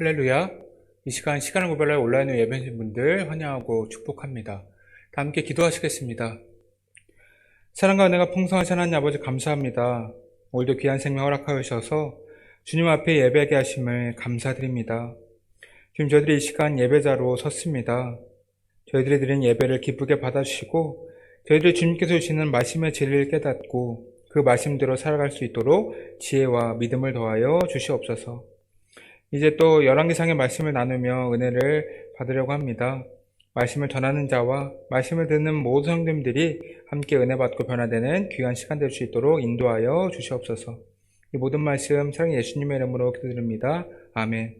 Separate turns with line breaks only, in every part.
할렐루야. 이 시간 시간을 구별하여 온라인으로 예배하신 분들 환영하고 축복합니다. 다 함께 기도하시겠습니다. 사랑과 은혜가 풍성하신 하나님 아버지 감사합니다. 오늘도 귀한 생명 허락하여 주셔서 주님 앞에 예배하게 하심을 감사드립니다. 지금 저희들이 이 시간 예배자로 섰습니다. 저희들이 드린 예배를 기쁘게 받아주시고 저희들이 주님께서 주시는 말씀의 진리를 깨닫고 그 말씀대로 살아갈 수 있도록 지혜와 믿음을 더하여 주시옵소서. 이제 또 열왕기상의 말씀을 나누며 은혜를 받으려고 합니다. 말씀을 전하는 자와 말씀을 듣는 모든 성도님들이 함께 은혜 받고 변화되는 귀한 시간 될 수 있도록 인도하여 주시옵소서. 이 모든 말씀 사랑 예수님의 이름으로 기도드립니다. 아멘.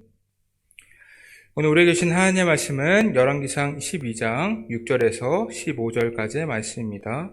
오늘 우리에게 주신 하나님의 말씀은 열왕기상 12장 6절에서 15절까지의 말씀입니다.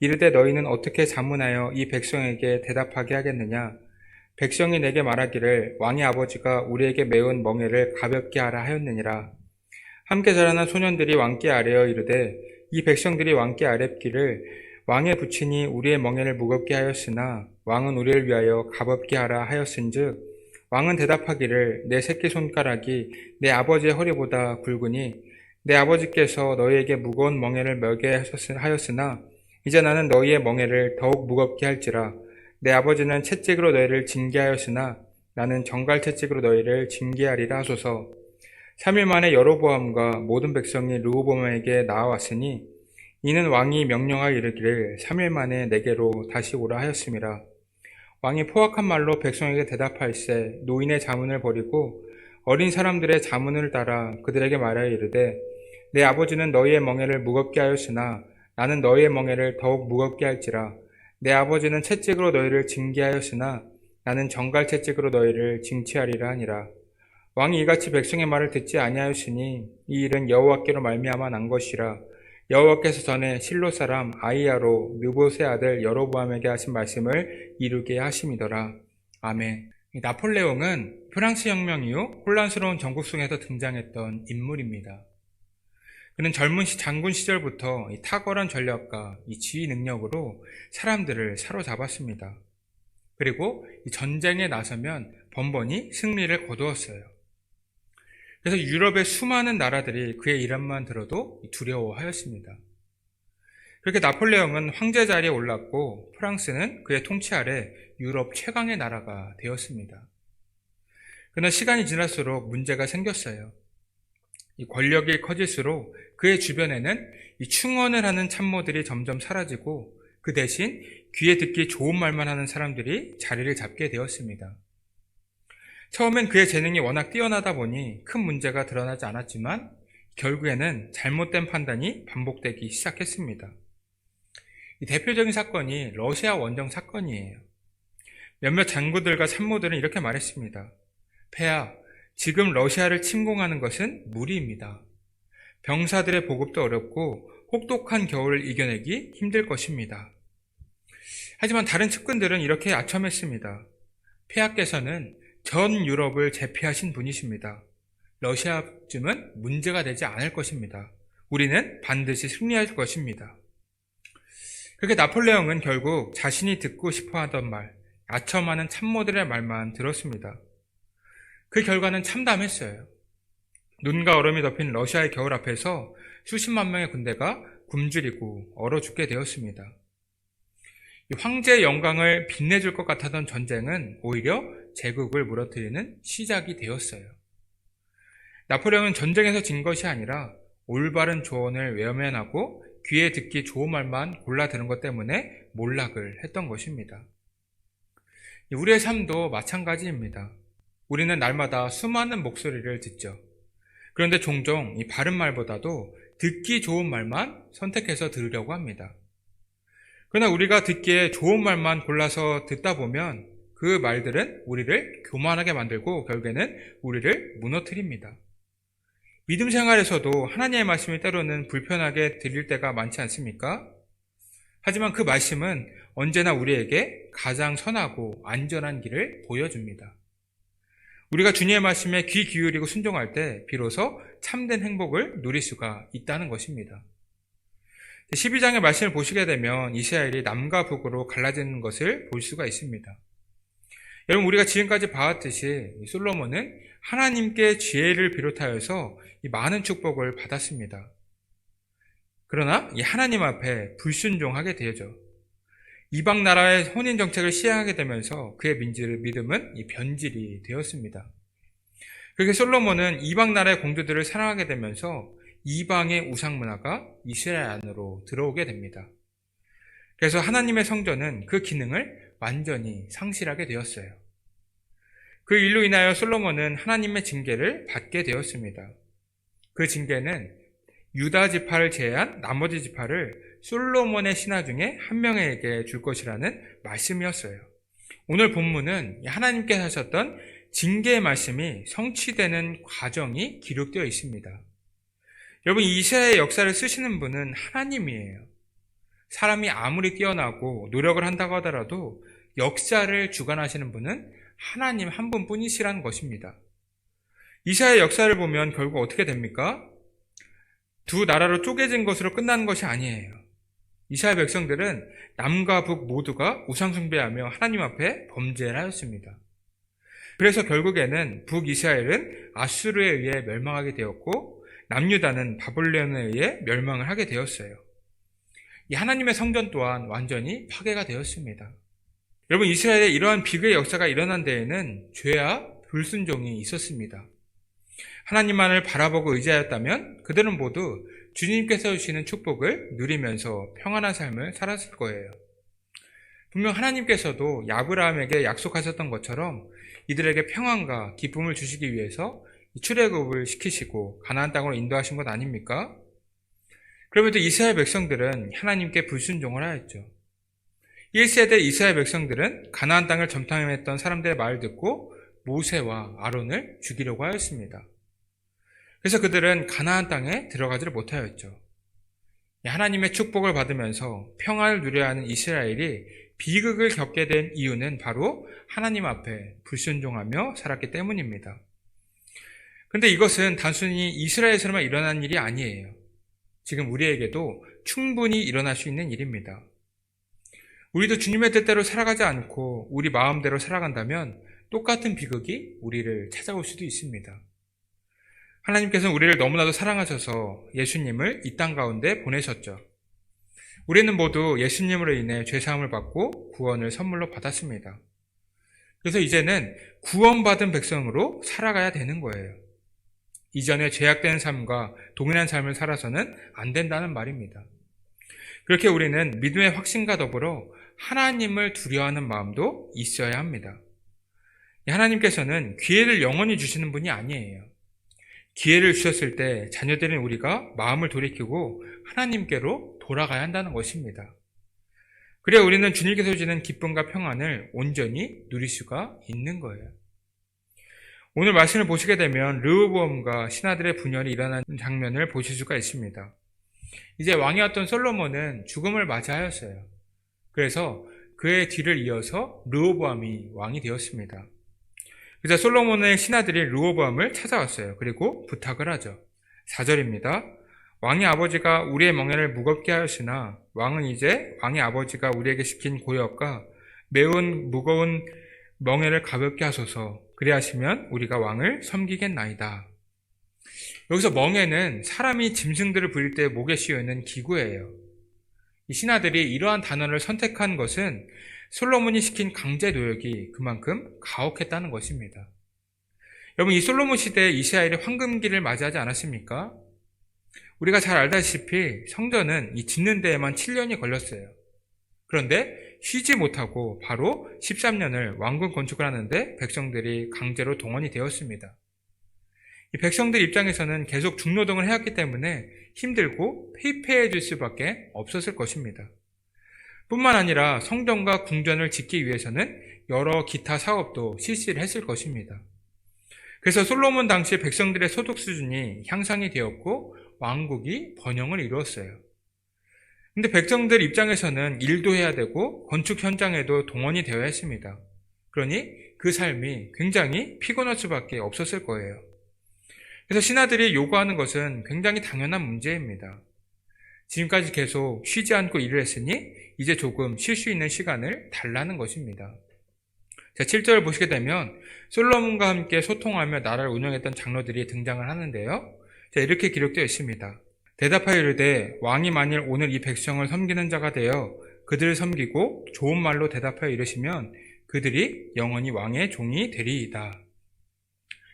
이르되 너희는 어떻게 자문하여 이 백성에게 대답하게 하겠느냐? 백성이 내게 말하기를 왕의 아버지가 우리에게 메운 멍에를 가볍게 하라 하였느니라. 함께 자라난 소년들이 왕께 아뢰어 이르되 이 백성들이 왕께 아뢰기를 왕의 부친이 우리의 멍에를 무겁게 하였으나 왕은 우리를 위하여 가볍게 하라 하였은즉 왕은 대답하기를 내 새끼 손가락이 내 아버지의 허리보다 굵으니 내 아버지께서 너희에게 무거운 멍에를 메게 하였으나 이제 나는 너희의 멍에를 더욱 무겁게 할지라. 내 아버지는 채찍으로 너희를 징계하였으나 나는 정갈 채찍으로 너희를 징계하리라 하소서. 3일 만에 여로보암과 모든 백성이 르호보암에게 나와왔으니 이는 왕이 명령하여 이르기를 3일 만에 내게로 다시 오라 하였음이라. 왕이 포악한 말로 백성에게 대답할세 노인의 자문을 버리고 어린 사람들의 자문을 따라 그들에게 말하여 이르되 내 아버지는 너희의 멍에를 무겁게 하였으나 나는 너희의 멍에를 더욱 무겁게 할지라. 내 아버지는 채찍으로 너희를 징계하였으나 나는 정갈 채찍으로 너희를 징치하리라 하니라. 왕이 이같이 백성의 말을 듣지 아니하였으니 이 일은 여호와께로 말미암아 난 것이라. 여호와께서 전에 실로 사람 아이야로 느보세 아들 여로보암에게 하신 말씀을 이루게 하심이더라. 아멘. 나폴레옹은 프랑스 혁명 이후 혼란스러운 전국 속에서 등장했던 인물입니다. 그는 젊은 시 장군 시절부터 탁월한 전략과 지휘 능력으로 사람들을 사로잡았습니다. 그리고 전쟁에 나서면 번번이 승리를 거두었어요. 그래서 유럽의 수많은 나라들이 그의 이름만 들어도 두려워하였습니다. 그렇게 나폴레옹은 황제 자리에 올랐고 프랑스는 그의 통치 아래 유럽 최강의 나라가 되었습니다. 그러나 시간이 지날수록 문제가 생겼어요. 이 권력이 커질수록 그의 주변에는 이 충원을 하는 참모들이 점점 사라지고 그 대신 귀에 듣기 좋은 말만 하는 사람들이 자리를 잡게 되었습니다. 처음엔 그의 재능이 워낙 뛰어나다 보니 큰 문제가 드러나지 않았지만 결국에는 잘못된 판단이 반복되기 시작했습니다. 대표적인 사건이 러시아 원정 사건이에요. 몇몇 장군들과 참모들은 이렇게 말했습니다. 폐하, 지금 러시아를 침공하는 것은 무리입니다. 병사들의 보급도 어렵고 혹독한 겨울을 이겨내기 힘들 것입니다. 하지만 다른 측근들은 이렇게 아첨했습니다. 폐하께서는 전 유럽을 제패하신 분이십니다. 러시아쯤은 문제가 되지 않을 것입니다. 우리는 반드시 승리할 것입니다. 그렇게 나폴레옹은 결국 자신이 듣고 싶어 하던 말, 아첨하는 참모들의 말만 들었습니다. 그 결과는 참담했어요. 눈과 얼음이 덮인 러시아의 겨울 앞에서 수십만 명의 군대가 굶주리고 얼어 죽게 되었습니다. 황제의 영광을 빛내줄 것 같았던 전쟁은 오히려 제국을 무너뜨리는 시작이 되었어요. 나폴레옹은 전쟁에서 진 것이 아니라 올바른 조언을 외면하고 귀에 듣기 좋은 말만 골라 들은 것 때문에 몰락을 했던 것입니다. 우리의 삶도 마찬가지입니다. 우리는 날마다 수많은 목소리를 듣죠. 그런데 종종 이 바른 말보다도 듣기 좋은 말만 선택해서 들으려고 합니다. 그러나 우리가 듣기에 좋은 말만 골라서 듣다 보면 그 말들은 우리를 교만하게 만들고 결국에는 우리를 무너뜨립니다. 믿음 생활에서도 하나님의 말씀이 때로는 불편하게 들릴 때가 많지 않습니까? 하지만 그 말씀은 언제나 우리에게 가장 선하고 안전한 길을 보여줍니다. 우리가 주님의 말씀에 귀 기울이고 순종할 때 비로소 참된 행복을 누릴 수가 있다는 것입니다. 12장의 말씀을 보시게 되면 이스라엘이 남과 북으로 갈라지는 것을 볼 수가 있습니다. 여러분 우리가 지금까지 봐왔듯이 솔로몬은 하나님께 지혜를 비롯하여서 많은 축복을 받았습니다. 그러나 이 하나님 앞에 불순종하게 되죠. 이방 나라의 혼인 정책을 시행하게 되면서 그의 민지를 믿음은 이 변질이 되었습니다. 그렇게 솔로몬은 이방 나라의 공주들을 사랑하게 되면서 이방의 우상 문화가 이스라엘 안으로 들어오게 됩니다. 그래서 하나님의 성전은 그 기능을 완전히 상실하게 되었어요. 그 일로 인하여 솔로몬은 하나님의 징계를 받게 되었습니다. 그 징계는 유다 지파를 제외한 나머지 지파를 솔로몬의 신하 중에 한 명에게 줄 것이라는 말씀이었어요. 오늘 본문은 하나님께서 하셨던 징계의 말씀이 성취되는 과정이 기록되어 있습니다. 여러분, 이스라엘 역사를 쓰시는 분은 하나님이에요. 사람이 아무리 뛰어나고 노력을 한다고 하더라도 역사를 주관하시는 분은 하나님 한 분뿐이시라는 것입니다. 이스라엘 역사를 보면 결국 어떻게 됩니까? 두 나라로 쪼개진 것으로 끝나는 것이 아니에요. 이스라엘 백성들은 남과 북 모두가 우상숭배하며 하나님 앞에 범죄를 하였습니다. 그래서 결국에는 북이스라엘은 아수르에 의해 멸망하게 되었고 남유다는 바블론에 의해 멸망을 하게 되었어요. 이 하나님의 성전 또한 완전히 파괴가 되었습니다. 여러분 이스라엘의 이러한 비극의 역사가 일어난 데에는 죄와 불순종이 있었습니다. 하나님만을 바라보고 의지하였다면 그들은 모두 주님께서 주시는 축복을 누리면서 평안한 삶을 살았을 거예요. 분명 하나님께서도 야브라함에게 약속하셨던 것처럼 이들에게 평안과 기쁨을 주시기 위해서 출애굽을 시키시고 가나안 땅으로 인도하신 것 아닙니까? 그럼에도 이스라엘 백성들은 하나님께 불순종을 하였죠. 1세대 이스라엘 백성들은 가나안 땅을 점탕했던 사람들의 말을 듣고 모세와 아론을 죽이려고 하였습니다. 그래서 그들은 가나안 땅에 들어가지를 못하였죠. 하나님의 축복을 받으면서 평안을 누려야 하는 이스라엘이 비극을 겪게 된 이유는 바로 하나님 앞에 불순종하며 살았기 때문입니다. 그런데 이것은 단순히 이스라엘에서만 일어난 일이 아니에요. 지금 우리에게도 충분히 일어날 수 있는 일입니다. 우리도 주님의 뜻대로 살아가지 않고 우리 마음대로 살아간다면 똑같은 비극이 우리를 찾아올 수도 있습니다. 하나님께서는 우리를 너무나도 사랑하셔서 예수님을 이 땅 가운데 보내셨죠. 우리는 모두 예수님으로 인해 죄사함을 받고 구원을 선물로 받았습니다. 그래서 이제는 구원받은 백성으로 살아가야 되는 거예요. 이전에 죄악된 삶과 동일한 삶을 살아서는 안 된다는 말입니다. 그렇게 우리는 믿음의 확신과 더불어 하나님을 두려워하는 마음도 있어야 합니다. 하나님께서는 기회를 영원히 주시는 분이 아니에요. 기회를 주셨을 때 자녀들인 우리가 마음을 돌이키고 하나님께로 돌아가야 한다는 것입니다. 그래야 우리는 주님께서 주시는 기쁨과 평안을 온전히 누릴 수가 있는 거예요. 오늘 말씀을 보시게 되면 르우보험과 신하들의 분열이 일어난 장면을 보실 수가 있습니다. 이제 왕이었던 솔로몬은 죽음을 맞이하였어요. 그래서 그의 뒤를 이어서 르호보암이 왕이 되었습니다. 그래서 솔로몬의 신하들이 르호보암을 찾아왔어요. 그리고 부탁을 하죠. 4절입니다. 왕의 아버지가 우리의 멍에를 무겁게 하였으나 왕은 이제 왕의 아버지가 우리에게 시킨 고역과 매운 무거운 멍에를 가볍게 하소서 그리하시면 우리가 왕을 섬기겠나이다. 여기서 멍에는 사람이 짐승들을 부릴 때 목에 씌어 있는 기구예요. 이 신하들이 이러한 단어를 선택한 것은 솔로몬이 시킨 강제 노역이 그만큼 가혹했다는 것입니다. 여러분, 이 솔로몬 시대에 이스라엘이 황금기를 맞이하지 않았습니까? 우리가 잘 알다시피 성전은 이 짓는 데에만 7년이 걸렸어요. 그런데 쉬지 못하고 바로 13년을 왕궁 건축을 하는데 백성들이 강제로 동원이 되었습니다. 이 백성들 입장에서는 계속 중노동을 해왔기 때문에 힘들고 폐폐해질 수밖에 없었을 것입니다. 뿐만 아니라 성전과 궁전을 짓기 위해서는 여러 기타 사업도 실시를 했을 것입니다. 그래서 솔로몬 당시 백성들의 소득 수준이 향상이 되었고 왕국이 번영을 이루었어요. 근데 백성들 입장에서는 일도 해야 되고 건축 현장에도 동원이 되어야 했습니다. 그러니 그 삶이 굉장히 피곤할 수밖에 없었을 거예요. 그래서 신하들이 요구하는 것은 굉장히 당연한 문제입니다. 지금까지 계속 쉬지 않고 일을 했으니 이제 조금 쉴 수 있는 시간을 달라는 것입니다. 자, 7절을 보시게 되면 솔로몬과 함께 소통하며 나라를 운영했던 장로들이 등장을 하는데요. 자, 이렇게 기록되어 있습니다. 대답하여 이르되 왕이 만일 오늘 이 백성을 섬기는 자가 되어 그들을 섬기고 좋은 말로 대답하여 이르시면 그들이 영원히 왕의 종이 되리이다.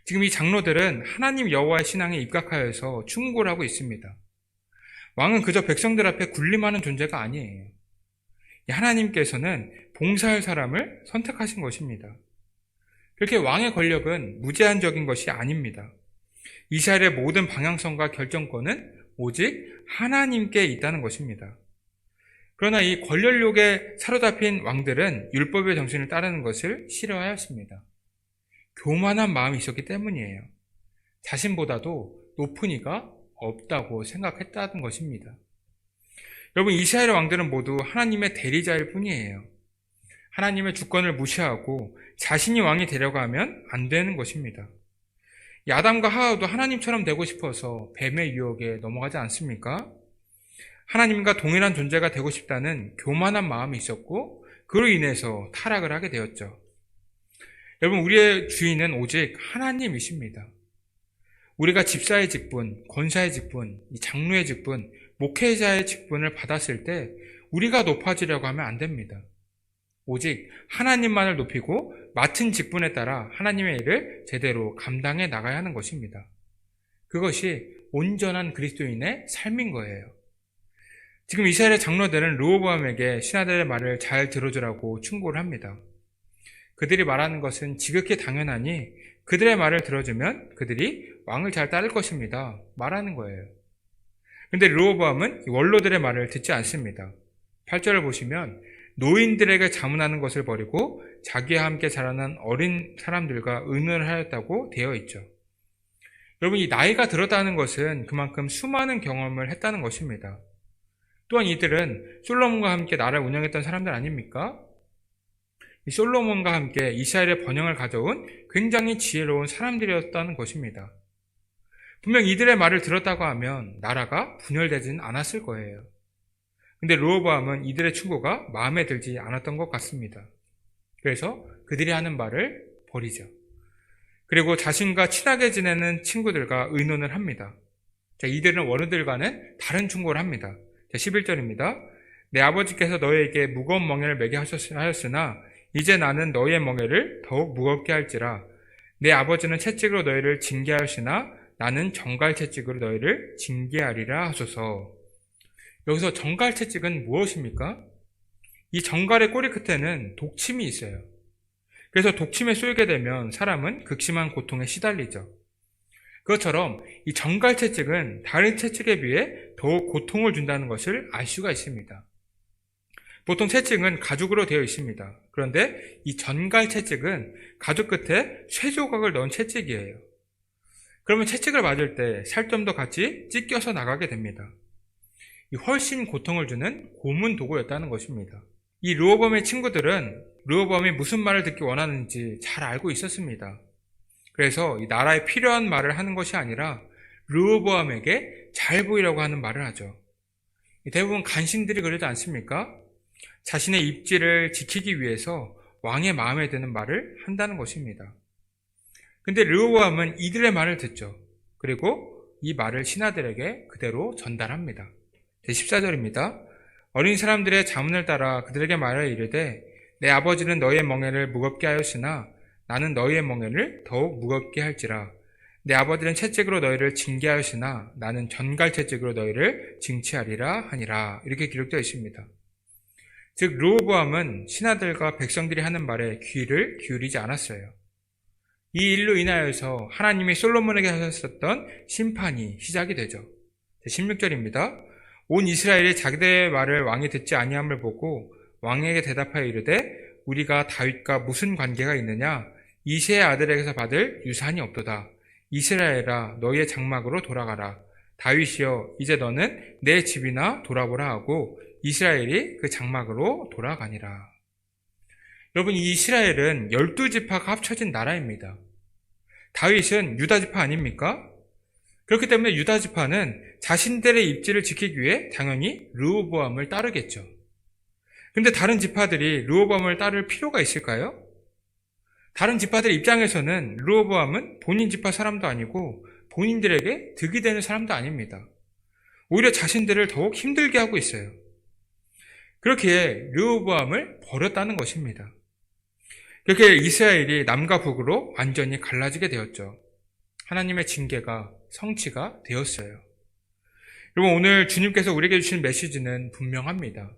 지금 이 장로들은 하나님 여호와의 신앙에 입각하여서 충고를 하고 있습니다. 왕은 그저 백성들 앞에 군림하는 존재가 아니에요. 하나님께서는 봉사할 사람을 선택하신 것입니다. 그렇게 왕의 권력은 무제한적인 것이 아닙니다. 이스라엘의 모든 방향성과 결정권은 오직 하나님께 있다는 것입니다. 그러나 이 권력욕에 사로잡힌 왕들은 율법의 정신을 따르는 것을 싫어하였습니다. 교만한 마음이 있었기 때문이에요. 자신보다도 높은 이가 없다고 생각했다는 것입니다. 여러분, 이스라엘 왕들은 모두 하나님의 대리자일 뿐이에요. 하나님의 주권을 무시하고 자신이 왕이 되려고 하면 안 되는 것입니다. 야담과 하하도 하나님처럼 되고 싶어서 뱀의 유혹에 넘어가지 않습니까? 하나님과 동일한 존재가 되고 싶다는 교만한 마음이 있었고 그로 인해서 타락을 하게 되었죠. 여러분 우리의 주인은 오직 하나님이십니다. 우리가 집사의 직분, 권사의 직분, 장로의 직분, 목회자의 직분을 받았을 때 우리가 높아지려고 하면 안 됩니다. 오직 하나님만을 높이고 맡은 직분에 따라 하나님의 일을 제대로 감당해 나가야 하는 것입니다. 그것이 온전한 그리스도인의 삶인 거예요. 지금 이스라엘의 장로들은 르호보암에게 신하들의 말을 잘 들어주라고 충고를 합니다. 그들이 말하는 것은 지극히 당연하니 그들의 말을 들어주면 그들이 왕을 잘 따를 것입니다. 말하는 거예요. 근데 르호보암은 원로들의 말을 듣지 않습니다. 8절을 보시면 노인들에게 자문하는 것을 버리고 자기와 함께 자라난 어린 사람들과 의논을 하였다고 되어 있죠. 여러분, 이 나이가 들었다는 것은 그만큼 수많은 경험을 했다는 것입니다. 또한 이들은 솔로몬과 함께 나라를 운영했던 사람들 아닙니까? 이 솔로몬과 함께 이스라엘의 번영을 가져온 굉장히 지혜로운 사람들이었다는 것입니다. 분명 이들의 말을 들었다고 하면 나라가 분열되지는 않았을 거예요. 근데 르호보암은 이들의 충고가 마음에 들지 않았던 것 같습니다. 그래서 그들이 하는 말을 버리죠. 그리고 자신과 친하게 지내는 친구들과 의논을 합니다. 자, 이들은 원우들과는 다른 충고를 합니다. 자, 11절입니다. 내 아버지께서 너에게 무거운 멍에를 매게 하였으나 이제 나는 너의 멍에를 더욱 무겁게 할지라 내 아버지는 채찍으로 너희를 징계하시나 나는 정갈 채찍으로 너희를 징계하리라 하소서. 여기서 정갈 채찍은 무엇입니까? 이 정갈의 꼬리 끝에는 독침이 있어요. 그래서 독침에 쏘이게 되면 사람은 극심한 고통에 시달리죠. 그것처럼 이 정갈 채찍은 다른 채찍에 비해 더욱 고통을 준다는 것을 알 수가 있습니다. 보통 채찍은 가죽으로 되어 있습니다. 그런데 이 전갈 채찍은 가죽 끝에 쇠조각을 넣은 채찍이에요. 그러면 채찍을 맞을 때 살점도 같이 찢겨서 나가게 됩니다. 훨씬 고통을 주는 고문 도구였다는 것입니다. 이 르호범의 친구들은 르호범이 무슨 말을 듣기 원하는지 잘 알고 있었습니다. 그래서 이 나라에 필요한 말을 하는 것이 아니라 르호보암에게 잘 보이려고 하는 말을 하죠. 대부분 간신들이 그러지 않습니까? 자신의 입지를 지키기 위해서 왕의 마음에 드는 말을 한다는 것입니다. 근데 르호보암은 이들의 말을 듣죠. 그리고 이 말을 신하들에게 그대로 전달합니다. 제14절입니다. 어린 사람들의 자문을 따라 그들에게 말하여 이르되 내 아버지는 너의 멍에를 무겁게 하였으나 나는 너희의 멍에를 더욱 무겁게 할지라 내 아버지는 채찍으로 너희를 징계하였으나 나는 전갈 채찍으로 너희를 징치하리라 하니라 이렇게 기록되어 있습니다. 즉 르호보암은 신하들과 백성들이 하는 말에 귀를 기울이지 않았어요. 이 일로 인하여서 하나님이 솔로몬에게 하셨었던 심판이 시작이 되죠. 16절입니다. 온 이스라엘이 자기들의 말을 왕이 듣지 아니함을 보고 왕에게 대답하여 이르되 우리가 다윗과 무슨 관계가 있느냐 이세의 아들에게서 받을 유산이 없도다. 이스라엘아 너희의 장막으로 돌아가라. 다윗이여 이제 너는 내 집이나 돌아보라 하고 이스라엘이 그 장막으로 돌아가니라. 여러분 이 이스라엘은 열두 지파가 합쳐진 나라입니다. 다윗은 유다 지파 아닙니까? 그렇기 때문에 유다 지파는 자신들의 입지를 지키기 위해 당연히 르호보암을 따르겠죠. 근데 다른 지파들이 르호보암을 따를 필요가 있을까요? 다른 지파들 입장에서는 르호보암은 본인 지파 사람도 아니고 본인들에게 득이 되는 사람도 아닙니다. 오히려 자신들을 더욱 힘들게 하고 있어요. 그렇게 르호보암을 버렸다는 것입니다. 그렇게 이스라엘이 남과 북으로 완전히 갈라지게 되었죠. 하나님의 징계가 성취가 되었어요. 여러분 오늘 주님께서 우리에게 주신 메시지는 분명합니다.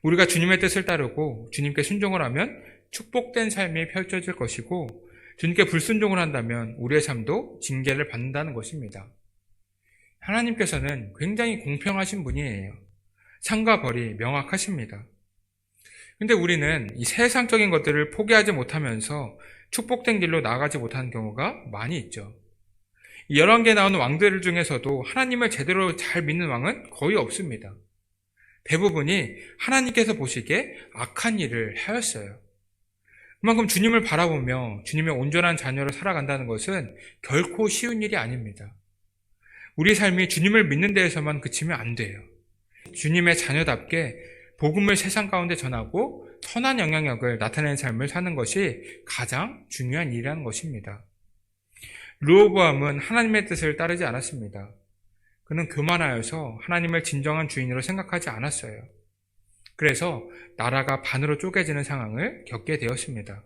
우리가 주님의 뜻을 따르고 주님께 순종을 하면 축복된 삶이 펼쳐질 것이고 주님께 불순종을 한다면 우리의 삶도 징계를 받는다는 것입니다. 하나님께서는 굉장히 공평하신 분이에요. 상과 벌이 명확하십니다. 근데 우리는 이 세상적인 것들을 포기하지 못하면서 축복된 길로 나아가지 못하는 경우가 많이 있죠. 이 11개 나오는 왕들 중에서도 하나님을 제대로 잘 믿는 왕은 거의 없습니다. 대부분이 하나님께서 보시기에 악한 일을 하였어요. 그만큼 주님을 바라보며 주님의 온전한 자녀로 살아간다는 것은 결코 쉬운 일이 아닙니다. 우리 삶이 주님을 믿는 데에서만 그치면 안 돼요. 주님의 자녀답게 복음을 세상 가운데 전하고 선한 영향력을 나타내는 삶을 사는 것이 가장 중요한 일이라는 것입니다. 르호보암은 하나님의 뜻을 따르지 않았습니다. 그는 교만하여서 하나님을 진정한 주인으로 생각하지 않았어요. 그래서 나라가 반으로 쪼개지는 상황을 겪게 되었습니다.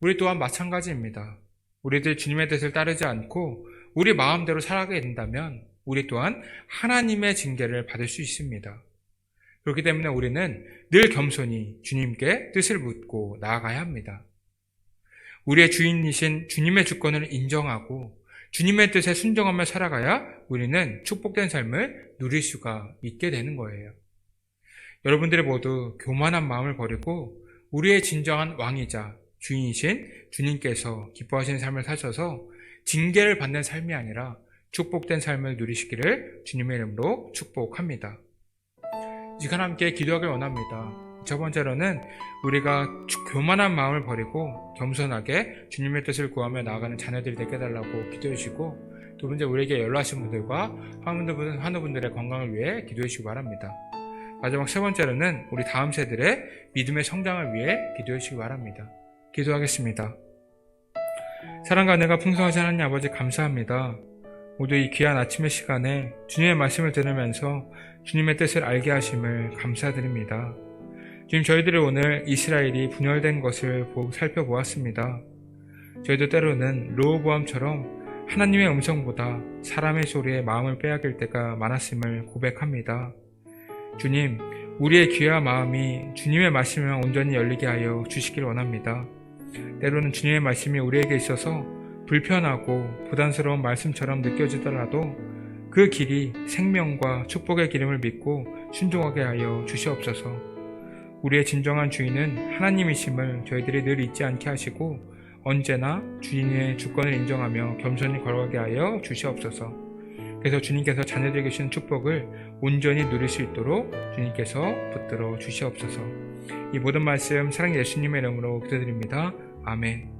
우리 또한 마찬가지입니다. 우리들 주님의 뜻을 따르지 않고 우리 마음대로 살아가게 된다면 우리 또한 하나님의 징계를 받을 수 있습니다. 그렇기 때문에 우리는 늘 겸손히 주님께 뜻을 묻고 나아가야 합니다. 우리의 주인이신 주님의 주권을 인정하고 주님의 뜻에 순종하며 살아가야 우리는 축복된 삶을 누릴 수가 있게 되는 거예요. 여러분들이 모두 교만한 마음을 버리고 우리의 진정한 왕이자 주인이신 주님께서 기뻐하시는 삶을 사셔서 징계를 받는 삶이 아니라 축복된 삶을 누리시기를 주님의 이름으로 축복합니다. 이 시간 함께 기도하길 원합니다. 첫 번째로는 우리가 교만한 마음을 버리고 겸손하게 주님의 뜻을 구하며 나아가는 자녀들이 되게 해달라고 기도해 주시고 두 번째 우리에게 연락하신 분들과 환우분들의 건강을 위해 기도해 주시기 바랍니다. 마지막 세 번째로는 우리 다음 세들의 믿음의 성장을 위해 기도해 주시기 바랍니다. 기도하겠습니다. 사랑과 은혜가 풍성하신 하나님 아버지 감사합니다. 모두 이 귀한 아침의 시간에 주님의 말씀을 들으면서 주님의 뜻을 알게 하심을 감사드립니다. 지금 저희들이 오늘 이스라엘이 분열된 것을 살펴보았습니다. 저희도 때로는 로보암처럼 하나님의 음성보다 사람의 소리에 마음을 빼앗길 때가 많았음을 고백합니다. 주님, 우리의 귀와 마음이 주님의 말씀에 온전히 열리게 하여 주시길 원합니다. 때로는 주님의 말씀이 우리에게 있어서 불편하고 부담스러운 말씀처럼 느껴지더라도 그 길이 생명과 축복의 기름을 믿고 순종하게 하여 주시옵소서. 우리의 진정한 주인은 하나님이심을 저희들이 늘 잊지 않게 하시고 언제나 주인의 주권을 인정하며 겸손히 걸어가게 하여 주시옵소서. 그래서 주님께서 자녀들에게 주신 축복을 온전히 누릴 수 있도록 주님께서 붙들어 주시옵소서. 이 모든 말씀 사랑 예수님의 이름으로 기도드립니다. 아멘.